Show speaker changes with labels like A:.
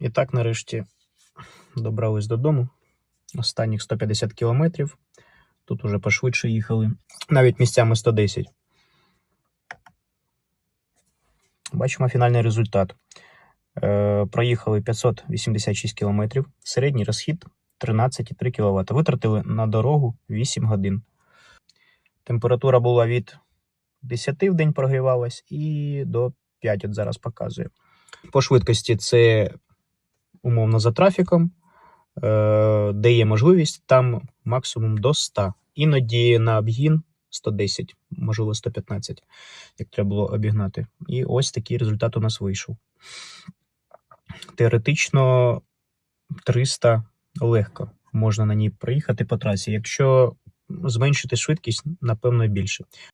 A: І так, нарешті, добрались додому. Останніх 150 кілометрів. Тут уже пошвидше їхали. Навіть місцями 110. Бачимо фінальний результат. Е, проїхали 586 кілометрів. Середній розхід 13,3 кВт. Витратили на дорогу 8 годин. Температура була від 10 в день прогрівалась і до 5 от зараз показує. По швидкості це умовно за трафіком, е, де є можливість, там максимум до 100. Іноді на обгін 110, можливо 115, як треба було обігнати. І ось такий результат у нас вийшов. Теоретично 300 легко можна на ній проїхати по трасі. Якщо зменшити швидкість, напевно, більше.